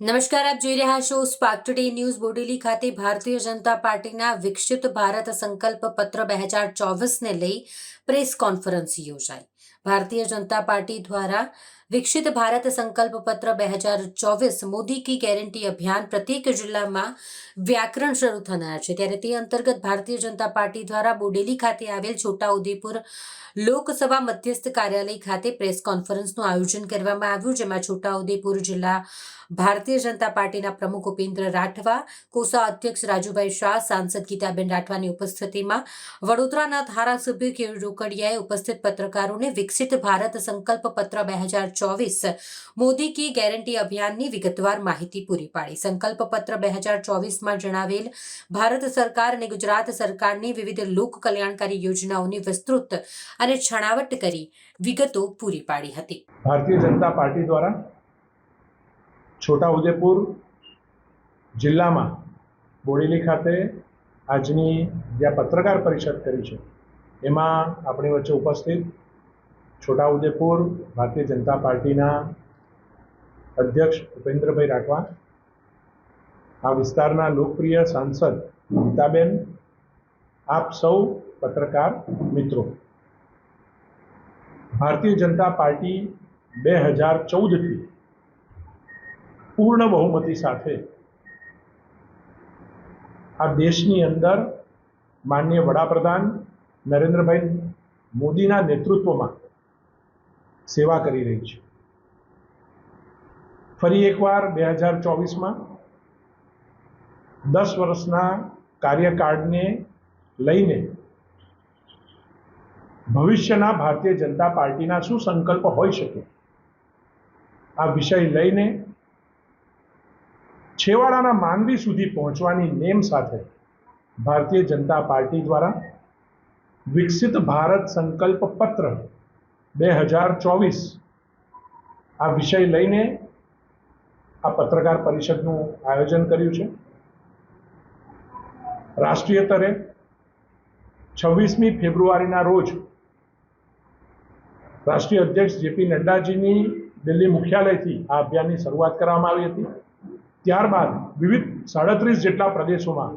નમસ્કાર, આપ જોઈ રહ્યા છો સ્પાર્ક ટુડે ન્યૂઝ બોડેલી ખાતે ભારતીય જનતા પાર્ટીના વિકસિત ભારત સંકલ્પ પત્ર બે હજાર ચોવીસને લઈ પ્રેસ કોન્ફરન્સ યોજાઈ. ભારતીય જનતા પાર્ટી દ્વારા વિકસિત ભારત સંકલ્પ પત્ર બે હજાર ચોવીસ મોદી કી ગેરંટી અભિયાન પ્રત્યેક જિલ્લામાં વ્યાકરણ શરૂ થનાર છે. ત્યારે તે અંતર્ગત ભારતીય જનતા પાર્ટી દ્વારા બોડેલી ખાતે આવેલ છોટાઉદેપુર લોકસભા મધ્યસ્થ કાર્યાલય ખાતે પ્રેસ કોન્ફરન્સનું આયોજન કરવામાં આવ્યું, જેમાં છોટાઉદેપુર જિલ્લા ભારતીય જનતા પાર્ટીના પ્રમુખ ઉપેન્દ્ર રાઠવા, કોસા અધ્યક્ષ રાજુભાઈ શાહ, સાંસદ ગીતાબેન રાઠવાની ઉપસ્થિતિમાં વડોદરાના ધારાસભ્ય કેળ રોકડિયાએ ઉપસ્થિત પત્રકારોને વિકસિત ભારત સંકલ્પ પત્ર બે હજાર ચોવીસ મોદી કી ગેરંટી અભિયાનની વિગતવાર માહિતી પૂરી પાડી સંકલ્પ પત્ર બે હજાર ચોવીસમાં જણાવેલ ભારત સરકાર અને ગુજરાત સરકારની વિવિધ લોક કલ્યાણકારી યોજનાઓની વિસ્તૃત અને છણાવટ કરી વિગતો પૂરી પાડી હતી ભારતીય જનતા પાર્ટી દ્વારા છોટાઉદેપુર જિલ્લામાં બોડેલી ખાતે આજની જ્યાં પત્રકાર પરિષદ કરી છે એમાં આપણી વચ્ચે ઉપસ્થિત છોટાઉદેપુર ભારતીય જનતા પાર્ટીના અધ્યક્ષ ઉપેન્દ્રભાઈ રાઠવા આ વિસ્તારના લોકપ્રિય સાંસદ ગીતાબેન, આપ સૌ પત્રકાર મિત્રો. ભારતીય જનતા પાર્ટી બે હજાર ચૌદથી પૂર્ણ બહુમતી સાથે આ દેશની અંદર માન્ય વડાપ્રધાન નરેન્દ્રભાઈ મોદીના નેતૃત્વમાં સેવા કરી રહી છે. ફરી એકવાર બે હજાર ચોવીસમાં દસ વર્ષના કાર્યકાળને લઈને ભવિષ્યના ભારતીય જનતા પાર્ટીના શું સંકલ્પ હોઈ શકે? આ વિષય લઈને છેવાડાના માનવી સુધી પહોંચવાની નેમ સાથે ભારતીય જનતા પાર્ટી દ્વારા વિકસિત ભારત સંકલ્પ પત્ર બે હજાર ચોવીસ આ વિષય લઈને આ પત્રકાર પરિષદનું આયોજન કર્યું છે. રાષ્ટ્રીય સ્તરે છવ્વીસમી ફેબ્રુઆરીના રોજ રાષ્ટ્રીય અધ્યક્ષ જેપી નડ્ડાજીની દિલ્હી મુખ્યાલયથી આ અભિયાનની શરૂઆત કરવામાં આવી હતી. ત્યારબાદ વિવિધ સાડત્રીસ જેટલા પ્રદેશોમાં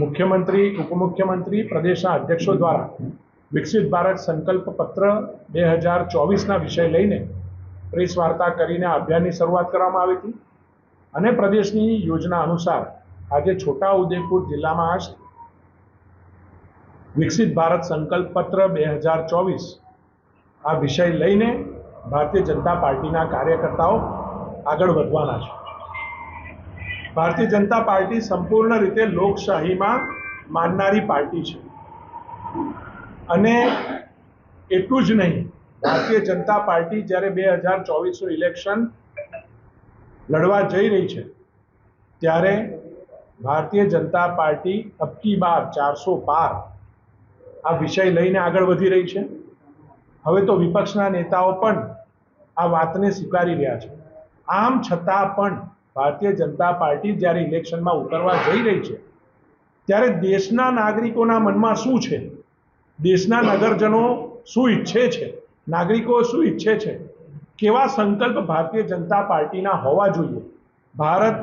મુખ્યમંત્રી, ઉપમુખ્યમંત્રી, પ્રદેશના અધ્યક્ષો દ્વારા વિકસિત ભારત સંકલ્પ પત્ર બે હજાર ચોવીસના વિષય લઈને પ્રેસ વાર્તા કરીને અભિયાનની શરૂઆત કરવામાં આવી હતી. અને પ્રદેશની યોજના અનુસાર આજે છોટા ઉદેપુર જિલ્લામાં વિકસિત ભારત સંકલ્પ પત્ર બે હજાર ચોવીસ આ વિષય લઈને ભારતીય જનતા પાર્ટીના કાર્યકર્તાઓ આગળ વધવાના છે. ભારતીય જનતા પાર્ટી સંપૂર્ણ રીતે લોકશાહીમાં માનનારી પાર્ટી છે. અને એટલું જ નહીં, ભારતીય જનતા પાર્ટી જ્યારે બે હજાર ચોવીસનું ઇલેક્શન લડવા જઈ રહી છે, ત્યારે ભારતીય જનતા પાર્ટી અબકી બાર, ચારસો બાર આ વિષય લઈને આગળ વધી રહી છે. હવે તો વિપક્ષના નેતાઓ પણ આ વાતને સ્વીકારી રહ્યા છે. આમ છતાં પણ ભારતીય જનતા પાર્ટી જ્યારે ઇલેક્શનમાં ઉતરવા જઈ રહી છે, ત્યારે દેશના નાગરિકોના મનમાં શું છે? દેશના નગરજનો શું ઈચ્છે છે? નાગરિકો શું ઈચ્છે છે? કેવા સંકલ્પ ભારતીય જનતા પાર્ટીના હોવા જોઈએ? ભારત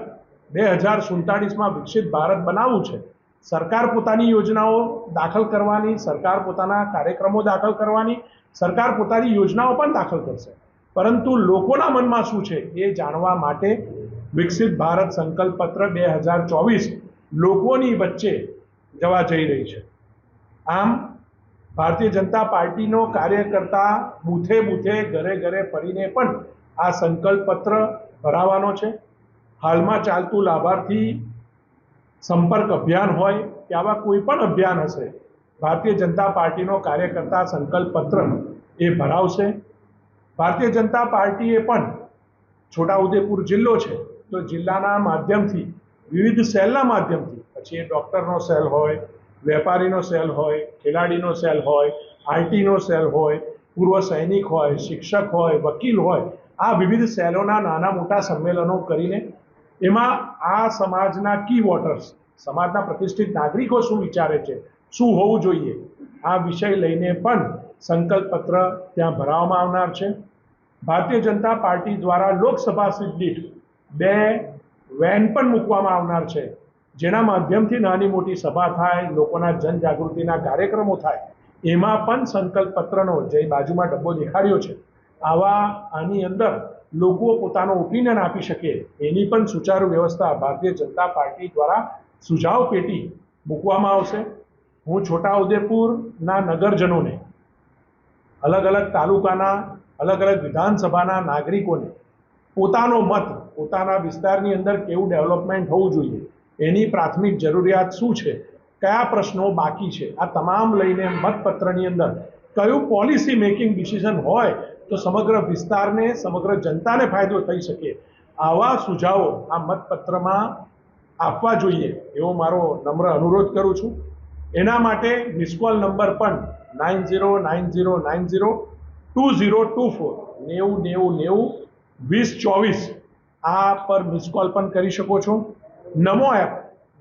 બે હજાર સુડતાળીસમાં વિકસિત ભારત બનાવવું છે. સરકાર પોતાની યોજનાઓ દાખલ કરવાની, સરકાર પોતાના કાર્યક્રમો દાખલ કરવાની, સરકાર પોતાની યોજનાઓ પણ દાખલ કરશે. પરંતુ લોકોના મનમાં શું છે એ જાણવા માટે વિકસિત ભારત સંકલ્પ પત્ર બે હજાર ચોવીસ લોકોની વચ્ચે જવા જઈ રહી છે. આમ ભારતીય જનતા પાર્ટીનો કાર્યકર્તા બૂથે બૂથે ઘરે ઘરે ફરીને પણ આ સંકલ્પ પત્ર ભરાવાનો છે. હાલમાં ચાલતું લાભાર્થી સંપર્ક અભિયાન હોય કે આવા કોઈ પણ અભિયાન હશે, ભારતીય જનતા પાર્ટીનો કાર્યકર્તા સંકલ્પ પત્ર એ ભરાવશે. ભારતીય જનતા પાર્ટીએ પણ છોટાઉદેપુર જિલ્લો છે, તો જિલ્લાના માધ્યમથી, વિવિધ સેલના માધ્યમથી, પછી એ ડૉક્ટરનો સેલ હોય વેપારીનો સેલ હોય, ખેલાડીનો સેલ હોય, આઈટીનો સેલ હોય, પૂર્વ સૈનિક હોય, શિક્ષક હોય, વકીલ હોય, આ વિવિધ સેલોના નાના મોટા સંમેલનો કરીને એમાં આ સમાજના કી વોટર્સ સમાજના પ્રતિષ્ઠિત નાગરિકો શું વિચારે છે, શું હોવું જોઈએ, આ વિષય લઈને પણ સંકલ્પપત્ર ત્યાં ભરાવવામાં આવનાર છે. ભારતીય જનતા પાર્ટી દ્વારા લોકસભા સીટ દીઠ બે વેન પણ મૂકવામાં આવનાર છે. જેના માધ્યમથી નાની મોટી સભા થાય, લોકોના જનજાગૃતિના કાર્યક્રમો થાય, એમાં પણ સંકલ્પ પત્રનો જે બાજુમાં ડબ્બો દેખાડ્યો છે, આવા આની અંદર લોકો પોતાનો ઓપિનિયન આપી શકે, એની પણ સુચારુ વ્યવસ્થા ભારતીય જનતા પાર્ટી દ્વારા સુઝાવ પેટી મૂકવામાં આવશે. હું છોટાઉદેપુરના નગરજનોને, અલગ અલગ તાલુકાના, અલગ અલગ વિધાનસભાના નાગરિકોને, પોતાનો મત, પોતાના વિસ્તારની અંદર કેવું ડેવલપમેન્ટ હોવું જોઈએ એની પ્રાથમિક જરૂરિયાત શું છે? કયા પ્રશ્નો બાકી છે? આ તમામ લઈને મતપત્રની અંદર કયું પોલિસી મેકિંગ ડિસિઝન હોય તો સમગ્ર વિસ્તારને, સમગ્ર જનતાને ફાયદો થઈ શકે. આવા સુઝાવો આ મતપત્રમાં આપવા જોઈએ એવો મારો નમ્ર અનુરોધ કરું છું. એના માટે મિસકોલ નંબર પણ nine zero nine zero nine zero two zero two four નેવું નેવું નેવું વીસ ચોવીસ આ પર મિસકોલ પણ કરી શકો છો. નમો એપ.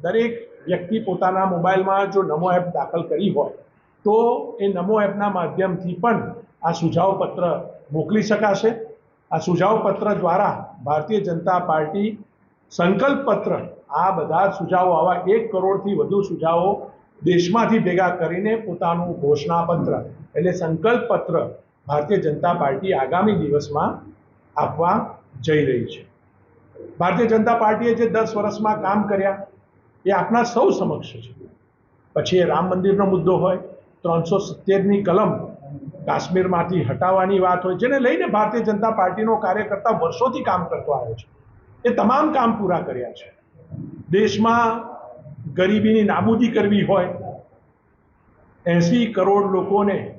દરેક વ્યક્તિ પોતાના મોબાઈલમાં જો નમો એપ દાખલ કરી હોય, તો એ નમો એપના માધ્યમથી પણ આ સુઝાવ પત્ર મોકલી શકાશે. આ સુઝાવ પત્ર દ્વારા ભારતીય જનતા પાર્ટી સંકલ્પ પત્ર આ બધા સુઝાવો, આવા એક કરોડથી વધુ સુઝાવો દેશમાંથી ભેગા કરીને પોતાનું ઘોષણાપત્ર, એટલે સંકલ્પ પત્ર ભારતીય જનતા પાર્ટી આગામી દિવસમાં આપવા જઈ રહી છે. ભારતીય જનતા પાર્ટીએ જે દસ વર્ષમાં કામ કર્યા, એ આપના સૌ સમક્ષ છે. પછી એ રામ મંદિરનો મુદ્દો હોય, ત્રણસો સિત્તેરની કલમ કાશ્મીરમાંથી હટાવવાની વાત હોય, જેને લઈને ભારતીય જનતા પાર્ટીનો કાર્યકર્તા વર્ષોથી કામ કરતો આવ્યો છે. એ તમામ કામ પૂરા કર્યા છે. દેશમાં ગરીબીની નાબૂદી કરવી હોય, એંસી કરોડ લોકોને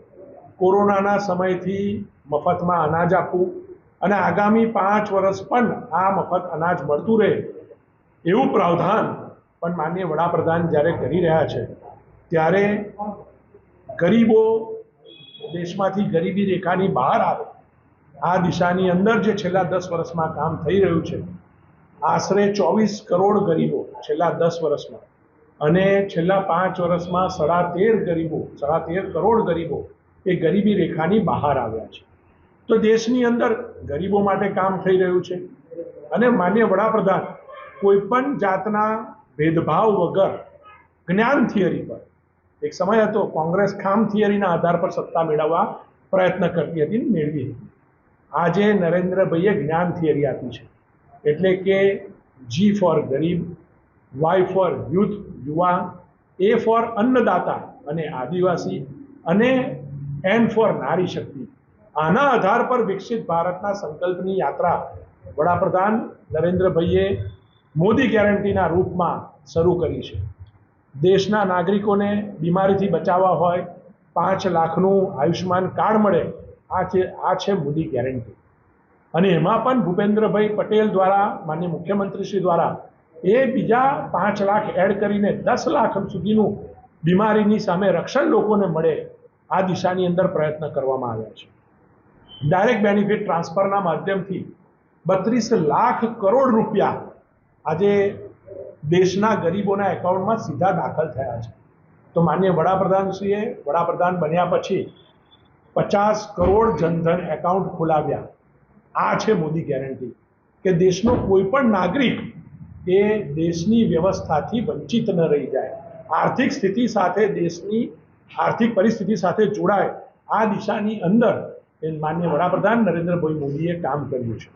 કોરોનાના સમયથી મફતમાં અનાજ આપવું અને આગામી પાંચ વર્ષ પણ આ મફત અનાજ મળતું રહે એવું પ્રાવધાન પણ માનનીય વડાપ્રધાન જ્યારે કરી રહ્યા છે, ત્યારે ગરીબો દેશમાંથી ગરીબી રેખાની બહાર આવે. આ દિશાની અંદર જે છેલ્લા દસ વર્ષમાં કામ થઈ રહ્યું છે, આશરે ચોવીસ કરોડ ગરીબો છેલ્લા દસ વર્ષમાં અને છેલ્લા પાંચ વર્ષમાં સાડા તેર ગરીબો, સાડા તેર કરોડ ગરીબો એ ગરીબી રેખાની બહાર આવ્યા છે. તો દેશની અંદર ગરીબો માટે કામ થઈ રહ્યું છે. અને માન્ય વડાપ્રધાન કોઈ પણ જાતના ભેદભાવ વગર જ્ઞાન થિયરી પર, એક સમય હતો કોંગ્રેસ ખામ થિયરીના આધાર પર સત્તા મેળવવા પ્રયત્ન કરતી હતી મેળવી હતી. આજે નરેન્દ્રભાઈએ જ્ઞાન થિયરી આપી છે. એટલે કે જી ફોર ગરીબ વાય ફોર યુથ, યુવા એ ફોર અન્નદાતા અને આદિવાસી અને એન ફોર નારી શક્તિ. આના આધાર પર વિકસિત ભારતના સંકલ્પની યાત્રા વડાપ્રધાન નરેન્દ્રભાઈએ મોદી ગેરંટીના રૂપમાં શરૂ કરી છે. દેશના નાગરિકોને બીમારીથી બચાવવા હોય, પાંચ લાખનું આયુષ્યમાન કાર્ડ મળે, આ છે આ છે મોદી ગેરંટી. અને એમાં પણ ભૂપેન્દ્રભાઈ પટેલ દ્વારા, માન્ય મુખ્યમંત્રીશ્રી દ્વારા એ બીજા પાંચ લાખ એડ કરીને દસ લાખ સુધીનું બીમારીની સામે રક્ષણ લોકોને મળે, આ દિશાની અંદર પ્રયત્ન કરવામાં આવ્યા છે. ડાયરેક્ટ બેનિફિટ ટ્રાન્સફરના માધ્યમથી બત્રીસ લાખ કરોડ રૂપિયા આજે દેશના ગરીબોના એકાઉન્ટમાં સીધા દાખલ થયા છે. તો માન્ય વડાપ્રધાનશ્રીએ, વડાપ્રધાન બન્યા પછી પચાસ કરોડ જનધન એકાઉન્ટ ખોલાવ્યા. આ છે મોદી ગેરંટી કે દેશનો કોઈ પણ નાગરિક એ દેશની વ્યવસ્થાથી વંચિત ન રહી જાય. આર્થિક સ્થિતિ સાથે દેશની આર્થિક પરિસ્થિતિ સાથે જોડાય આ દિશાની અંદર એ માન્ય વડાપ્રધાન નરેન્દ્રભાઈ મોદીએ કામ કર્યું છે.